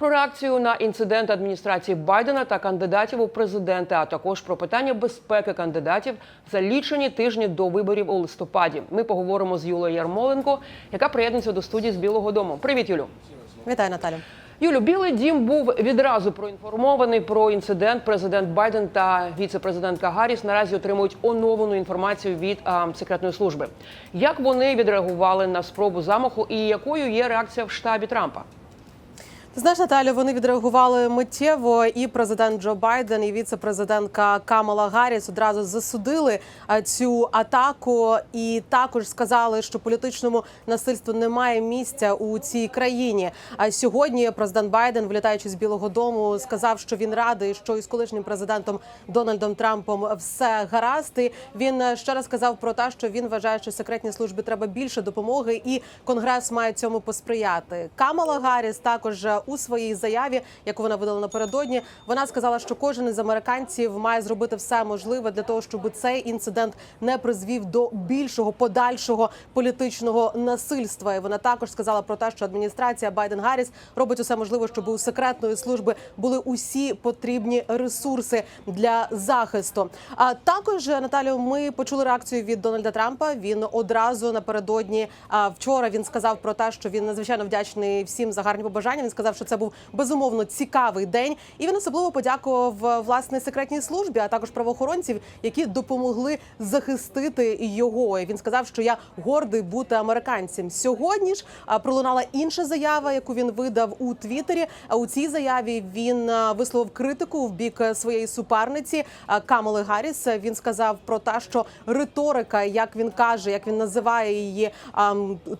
про реакцію на інцидент адміністрації Байдена та кандидатів у президенти, а також про питання безпеки кандидатів за лічені тижні до виборів у листопаді. Ми поговоримо з Юлою Ярмоленко, яка приєднується до студії з Білого Дому. Привіт, Юлю. Вітаю, Наталю. Юлю, Білий Дім був відразу проінформований про інцидент. Президент Байден та віце-президентка Гарріс наразі отримують оновлену інформацію від а, секретної служби. Як вони відреагували на спробу замаху, і якою є реакція в штабі Трампа? Ти знаєш, Наталю, вони відреагували миттєво. І президент Джо Байден, і віце-президентка Камала Гарріс одразу засудили цю атаку, і також сказали, що політичному насильству немає місця у цій країні. А сьогодні президент Байден, вилітаючи з Білого Дому, сказав, що він радий, що із колишнім президентом Дональдом Трампом все гаразд. І він е, ще раз сказав про те, що він вважає, що секретній службі треба більше допомоги, і конгрес має цьому посприяти. Камала Гарріс також е, у своїй заяві, яку вона видала напередодні, вона сказала, що кожен із американців має зробити все можливе для того, щоб цей інцидент не призвів до більшого подальшого політичного насильства. І вона також сказала про те, що адміністрація Байден Гарріс робить усе можливе, щоб у секретної служби були усі потрібні ресурси для захисту. А також Наталю, ми почули реакцію від Дональда Трампа. Він одразу напередодні вчора він сказав про те, що він надзвичайно вдячний всім за гарні побажання. Він сказав, що це був безумовно цікавий день, і він особливо подякував власне секретній службі, а також правоохоронців, які допомогли захистити його. І Він сказав, що я гордий бути американцем. Сьогодні ж а, пролунала інша заява, яку він видав у Твіттері. А у цій заяві він висловив критику в бік е, своєї суперниці Камали Гарріс. Він сказав про те, що риторика, як він каже, як він називає її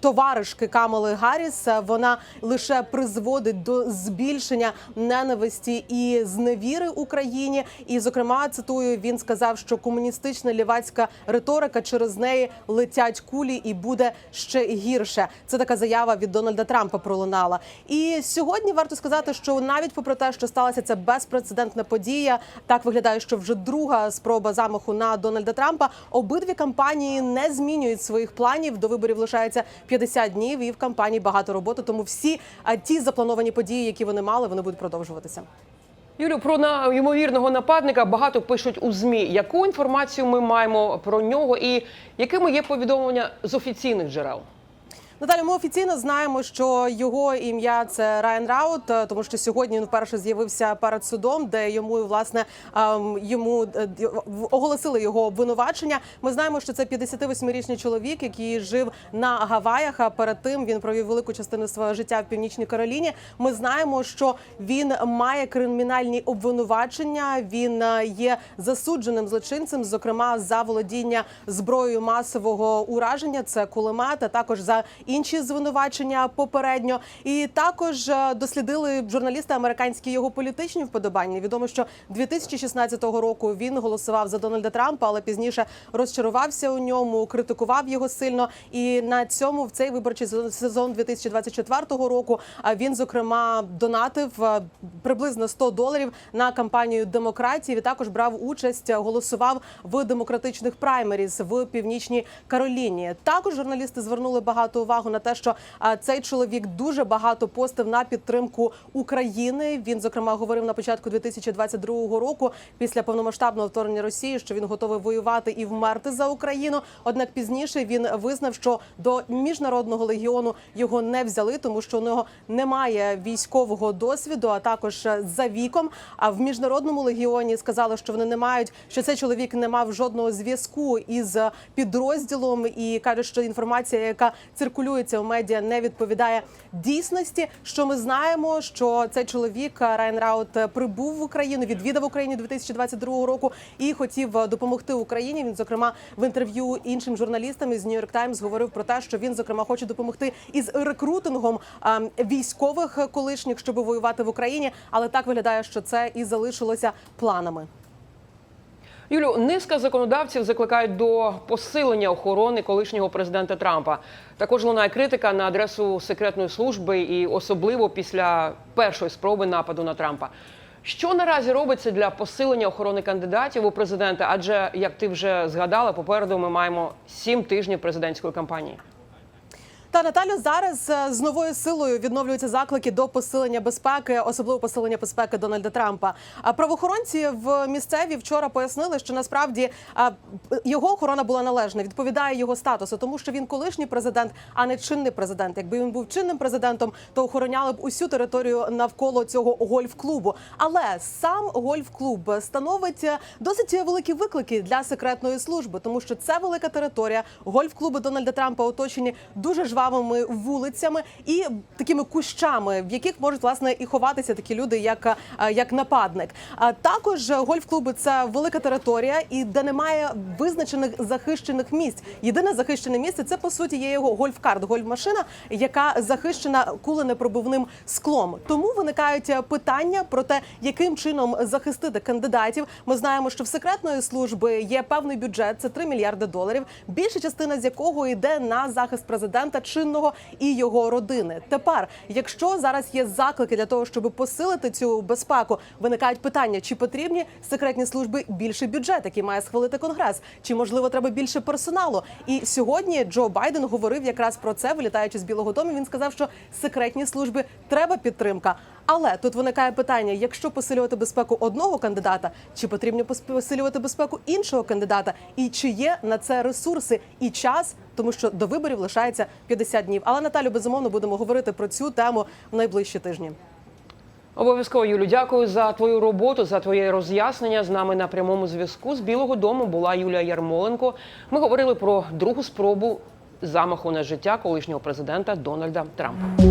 товаришки Камали Гарріс, е, вона лише призводить до збільшення ненависті і зневіри Україні. І, зокрема, цитую, він сказав, що комуністична лівацька риторика через неї летять кулі і буде ще гірше. Це така заява від Дональда Трампа пролунала. І сьогодні варто сказати, що навіть попри те, що сталася ця безпрецедентна подія, так виглядає, що вже друга спроба замаху на Дональда Трампа. Обидві кампанії не змінюють своїх планів. До виборів лишається 50 днів, і в кампанії багато роботи. Тому всі ті заплановані події, які вони мали, вони будуть продовжуватися. Юлю, про на ймовірного нападника багато пишуть у змі. Яку інформацію ми маємо про нього, і якими є повідомлення з офіційних джерел? Наталі, ми офіційно знаємо, що його ім'я це Райан Раут, е, тому що сьогодні він вперше з'явився перед судом, де йому власне ем, йому е, оголосили його обвинувачення. Ми знаємо, що це 58-річний чоловік, який жив на Гаваях. А перед тим він провів велику частину свого життя в північній Кароліні. Ми знаємо, що він має кримінальні обвинувачення. Він е, є засудженим злочинцем, зокрема за володіння зброєю масового ураження. Це кулемет, а також за інші звинувачення попередньо. І також е, дослідили журналісти американські його політичні вподобання. Відомо, що 2016 року він голосував за Дональда Трампа, але пізніше розчарувався у ньому, критикував його сильно. І на цьому в цей виборчий сезон- сезон 2024 року а він зокрема донатив е, приблизно 100 доларів на кампанію демократів. І також брав участь, е, голосував в демократичних праймеріз в північній Кароліні. Також журналісти звернули багато увагу на те, що цей чоловік дуже багато постив на підтримку України. Він зокрема говорив на початку 2022 року, після повномасштабного вторгнення Росії, що він готовий воювати і вмерти за Україну. Однак пізніше він визнав, що до міжнародного легіону його не взяли, тому що у нього немає військового досвіду, а також е, за віком. А в міжнародному легіоні сказали, що вони не мають, що цей чоловік не мав жодного зв'язку із підрозділом, і кажуть, що інформація, яка циркулюється в медіа, не відповідає дійсності. Що ми знаємо, що цей чоловік е, Райан Раут е, прибув в Україну, відвідав Україну 2022 року і хотів е, допомогти Україні. Він зокрема в інтерв'ю іншим журналістам із Нью-Йорк Таймс говорив про те, що він зокрема хоче допомогти із рекрутингом е, військових колишніх, щоб воювати в Україні. Але так виглядає, що це і залишилося планами. Юлю, низка законодавців закликають до посилення охорони колишнього президента Трампа. Також лунає критика на адресу секретної служби, і особливо після першої спроби нападу на Трампа. Що наразі робиться для посилення охорони кандидатів у президенти? Адже як ти вже згадала, попереду ми маємо сім тижнів президентської кампанії. Та Наталю зараз е, з новою силою відновлюються заклики до посилення безпеки, особливо посилення безпеки Дональда Трампа. А правоохоронці в місцеві вчора пояснили, що насправді його охорона була належна, відповідає його статусу, тому що він колишній президент, а не чинний президент. Якби він був чинним президентом, то охороняли б усю територію навколо цього гольф-клубу. Але сам гольф-клуб становить е, досить великі виклики для секретної служби, тому що це велика територія. Гольф-клуби Дональда Трампа оточені дуже жвавими вулицями і такими кущами, в яких можуть власне і ховатися такі люди, як, е, як нападник. А також гольф-клуби це велика територія, і де немає визначених захищених місць. Єдине захищене місце це по суті є його гольф-карт, гольф-машина, яка захищена куленепробивним склом. Тому виникають е, питання про те, яким чином захистити кандидатів. Ми знаємо, що в секретної служби є певний бюджет, це 3 мільярди доларів. Більша частина з якого йде на захист президента чинного і його родини. Тепер, якщо зараз є заклики для того, щоб посилити цю безпеку, виникають питання: чи потрібні секретні служби більше бюджет, який має схвалити конгрес, чи можливо треба більше персоналу? І сьогодні Джо Байден говорив якраз про це, вилітаючи з Білого Дому. Він сказав, що секретні служби треба підтримка. Але тут виникає питання: якщо посилювати безпеку одного кандидата, чи потрібно пос- посилювати безпеку іншого кандидата, і чи є на це ресурси і час, тому що до виборів лишається 50 днів. Але Наталю, безумовно, будемо говорити про цю тему в найближчі тижні. Обов'язково Юлю, дякую за твою роботу, за твоє роз'яснення. З нами на прямому зв'язку з Білого Дому була Юлія Ярмоленко. Ми говорили про другу спробу замаху на життя колишнього президента Дональда Трампа.